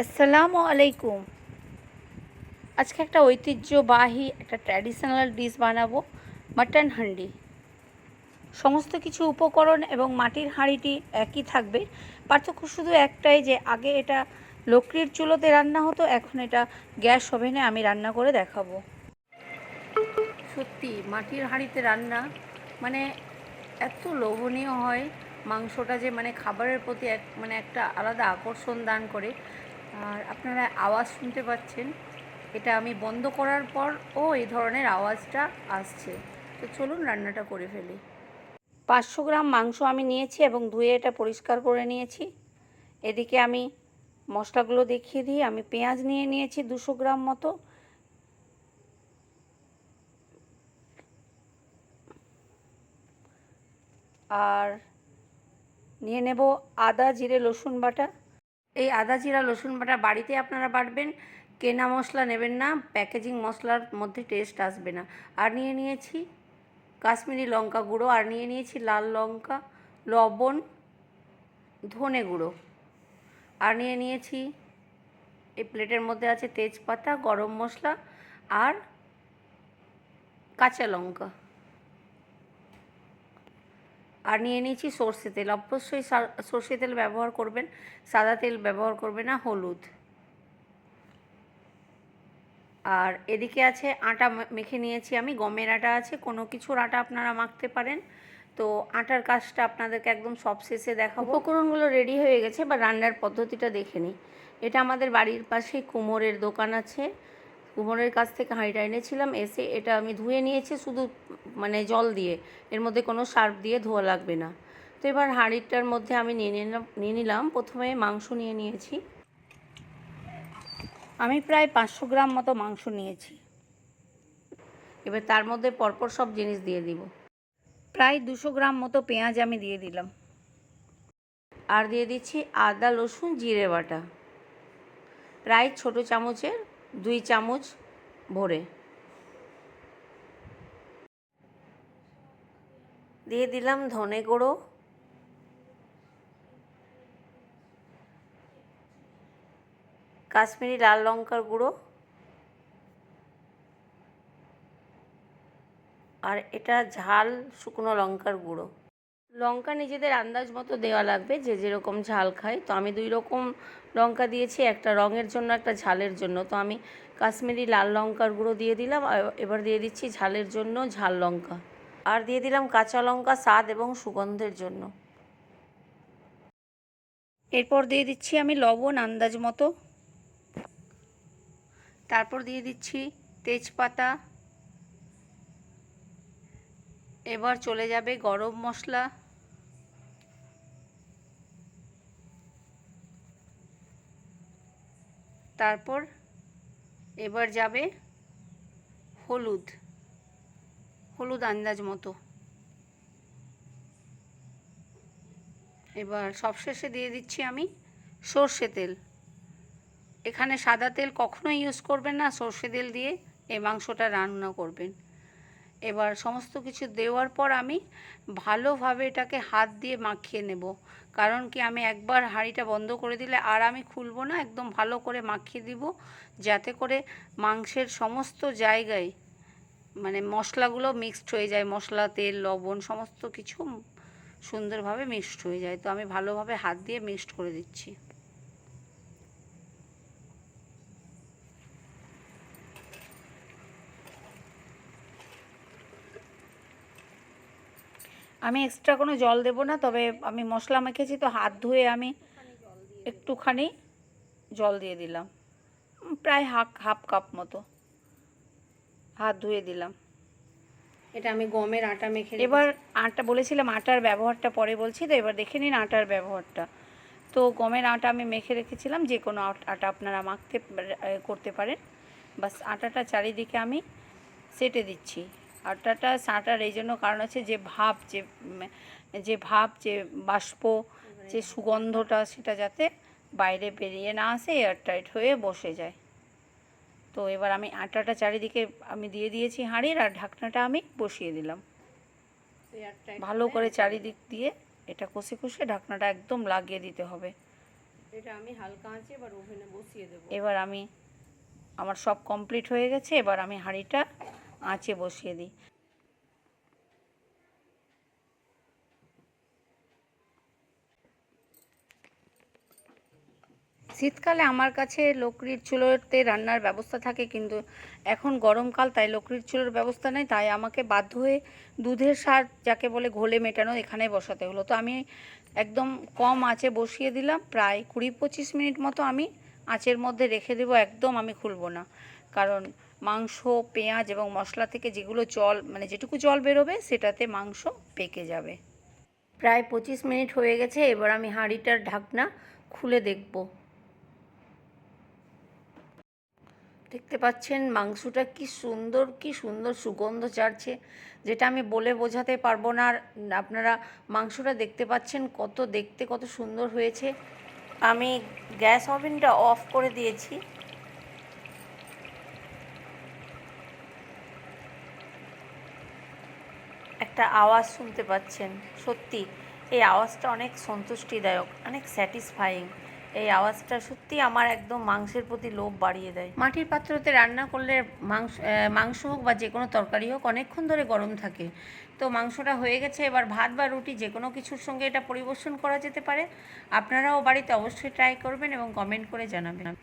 আসসালামু আলাইকুম। আজকে একটা ঐতিহ্যবাহী, একটা ট্র্যাডিশনাল ডিশ বানাবো মাটন হান্ডি। সমস্ত কিছু উপকরণ এবং মাটির হাঁড়িটি একই থাকবে। পার্থক্য শুধু একটাই যে, আগে এটা লকড়ির চুলোতে রান্না হতো, এখন এটা গ্যাস ওভেনে আমি রান্না করে দেখাবো। সত্যি, মাটির হাঁড়িতে রান্না মানে এত লোভনীয় হয়, মাংসটা যে মানে খাবারের প্রতি এক মানে একটা আলাদা আকর্ষণ দান করে। আর আপনারা আওয়াজ শুনতে পাচ্ছেন। এটা আমি বন্ধ করার পর ও এই ধরনের আওয়াজটা আসছে। তো চলুন রান্নাটা করে ফেলি। পাঁচশো গ্রাম মাংস আমি নিয়েছি এবং ধুয়ে এটা পরিষ্কার করে নিয়েছি। এদিকে আমি মশলাগুলো দেখিয়ে দিই। আমি পেঁয়াজ নিয়ে নিয়েছি দুশো গ্রাম মতো। আর নিয়ে নেব আদা, জিরে, রসুন বাটা। এই আদা, জিরা, রসুন বাটা বাড়িতে আপনারা বাটবেন। কেনা মশলা নেবেন না, প্যাকেজিং মশলার মধ্যে টেস্ট আসবে না। আর নিয়ে নিয়েছি কাশ্মীরি লঙ্কা গুঁড়ো, আর নিয়ে নিয়েছি লাল লঙ্কা, লবণ, ধনে গুঁড়ো। আর নিয়ে নিয়েছি, এই প্লেটের মধ্যে আছে তেজপাতা, গরম মশলা, আর কাঁচা লঙ্কা। আর নিয়ে নিয়েছি সর্ষে তেল। অবশ্যই সর্ষে তেল ব্যবহার করবেন, সাদা তেল ব্যবহার করবে না, হলুদ। আর এদিকে আছে আটা মেখে নিয়েছি আমি, গমের আটা আছে, কোনো কিছুর আটা আপনারা মাখতে পারেন। তো আটার কাজটা আপনাদেরকে একদম সব শেষে দেখাবো। উপকরণগুলো রেডি হয়ে গেছে বা রান্নার পদ্ধতিটা দেখে নিই। এটা আমাদের বাড়ির পাশে কুমোরের দোকান আছে। কুমোরের কাছ থেকে হাঁড়িটা এনেছিলাম, এসে এটা আমি ধুয়ে নিয়েছি, শুধু মানে জল দিয়ে, এর মধ্যে কোনো সার্ফ দিয়ে ধোয়া লাগবে না। তো এবার হাঁড়িটার মধ্যে আমি নিয়ে নিলাম নিয়ে নিলাম। প্রথমে মাংস নিয়ে নিয়েছি। আমি প্রায় পাঁচশো গ্রাম মতো মাংস নিয়েছি। এবার তার মধ্যে পরপর সব জিনিস দিয়ে দিব। প্রায় দুশো গ্রাম মতো পেঁয়াজ আমি দিয়ে দিলাম। আর দিয়ে দিচ্ছি আদা, রসুন, জিরে বাটা। প্রায় ছোট চামচের দুই চামচ ভরে। দিয়ে দিলাম ধনে গুঁড়ো। কাশ্মীরি লাল লঙ্কার গুঁড়ো। আর এটা ঝাল শুকনো লঙ্কার গুঁড়ো। লঙ্কা নিজেদের আন্দাজ মতো দেওয়া লাগবে, যে যেরকম ঝাল খায়। তো আমি দুই রকম লঙ্কা দিয়েছি, একটা রঙের জন্য, একটা ঝালের জন্য। তো আমি কাশ্মীরি লাল লঙ্কার গুঁড়ো দিয়ে দিলাম এবার দিয়ে দিচ্ছি ঝালের জন্য ঝাল লঙ্কা। আর দিয়ে দিলাম কাঁচা লঙ্কা, স্বাদ এবং সুগন্ধের জন্য। এরপর দিয়ে দিচ্ছি আমি লবণ আন্দাজ মতো। তারপর দিয়ে দিচ্ছি তেজপাতা। এবার চলে যাবে গরম মশলা। তারপর এবার যাবে হলুদ। হলুদ আন্দাজ মতো। এবার সবশেষে দিয়ে দিচ্ছি আমি সর্ষে তেল। এখানে সাদা তেল কখনোই ইউজ করবেন না, সর্ষে তেল দিয়ে এই মাংসটা রান্না করবেন। এবার সমস্ত কিছু দেওয়ার পর আমি ভালোভাবে এটাকে হাত দিয়ে মাখিয়ে নেব। কারণ কি আমি একবার হাঁড়িটা বন্ধ করে দিলে আর আমি খুলবো না, একদম ভালো করে মাখিয়ে দিব। যাতে করে মাংসের সমস্ত জায়গায় মানে মশলাগুলো মিক্সড হয়ে যায়, মশলা, তেল, লবণ, সমস্ত কিছু সুন্দরভাবে মিক্সড হয়ে যায়। তো আমি ভালোভাবে হাত দিয়ে মিক্সড করে দিচ্ছি। আমি এক্সট্রা কোনো জল দেব না, তবে আমি মশলা মেখেছি, তো হাত ধুয়ে আমি একটুখানি জল দিয়ে দিলাম। প্রায় হাফ হাফ কাপ মতো। হাত ধুয়ে দিলাম। এটা আমি গমের আটা মেখে এবার আটা বলেছিলাম আটার ব্যবহারটা পরে বলছি তো এবার দেখে নিন আটার ব্যবহারটা। তো গমের আটা আমি মেখে রেখেছিলাম যে কোনো আট- আপনারা মাখতে করতে পারেন। বাস আটাটা চারিদিকে আমি সেটে দিচ্ছি। আটাটা সাঁটার এই জন্য কারণ হচ্ছে যে ভাব যে যে ভাব যে বাষ্প যে সুগন্ধটা সেটা যাতে বাইরে বেরিয়ে না আসে এয়ারটাইট হয়ে বসে যায়। তো এবার আমি আটাটা চারিদিকে আমি দিয়ে দিয়েছি হাঁড়ির আর ঢাকনাটা আমি বসিয়ে দিলাম। ভালো করে চারিদিক দিয়ে এটা কষে কষে ঢাকনাটা একদম লাগিয়ে দিতে হবে। এটা আমি হালকা আঁচে এবার ওভেনে বসিয়ে দেবো। এবার আমি আমার সব কমপ্লিট হয়ে গেছে এবার আমি হাঁড়িটা আঁচে বসিয়ে দিই। শীতকালে আমার কাছে লকড়ির চুলোতে রান্নার ব্যবস্থা থাকে, কিন্তু এখন গরমকাল, তাই লকড়ির চুলোর ব্যবস্থা নেই, তাই আমাকে বাধ্য হয়ে দুধের সার যাকে বলে ঘোলে মেটানো এখানে বসাতে হলো। তো আমি একদম কম আঁচে বসিয়ে দিলাম, প্রায় কুড়ি পঁচিশ মিনিট মতো আমি আঁচের মধ্যে রেখে দেবো, একদম আমি খুলবো না। কারণ মাংস, পেঁয়াজ এবং মশলা থেকে যেগুলো জল মানে যেটুকু জল বেরোবে সেটাতে মাংস পেকে যাবে। প্রায় পঁচিশ মিনিট হয়ে গেছে, এবার আমি হাঁড়িটার ঢাকনা খুলে দেখব। দেখতে পাচ্ছেন মাংসটা কি সুন্দর কি সুন্দর সুগন্ধ ছাড়ছে যেটা আমি বলে বোঝাতে পারব না। আর আপনারা মাংসটা দেখতে পাচ্ছেন কত দেখতে, কত সুন্দর হয়েছে। আমি গ্যাস ওভেনটা অফ করে দিয়েছি। একটা আওয়াজ শুনতে পাচ্ছেন, সত্যি। এই আওয়াজটা অনেক সন্তুষ্টিদায়ক, অনেক স্যাটিসফাইং। এই আওয়াজটা সত্যি আমার একদম মাংসের প্রতি লোভ বাড়িয়ে দেয়। মাটির পাত্রতে রান্না করলে মাংস মাংস হোক বা যে কোনো তরকারি হোক, অনেকক্ষণ ধরে গরম থাকে। তো মাংসটা হয়ে গেছে, এবার ভাত বা রুটি যে কোনো কিছুর সঙ্গে এটা পরিবেশন করা যেতে পারে। আপনারাও বাড়িতে অবশ্যই ট্রাই করবেন এবং কমেন্ট করে জানাবেন।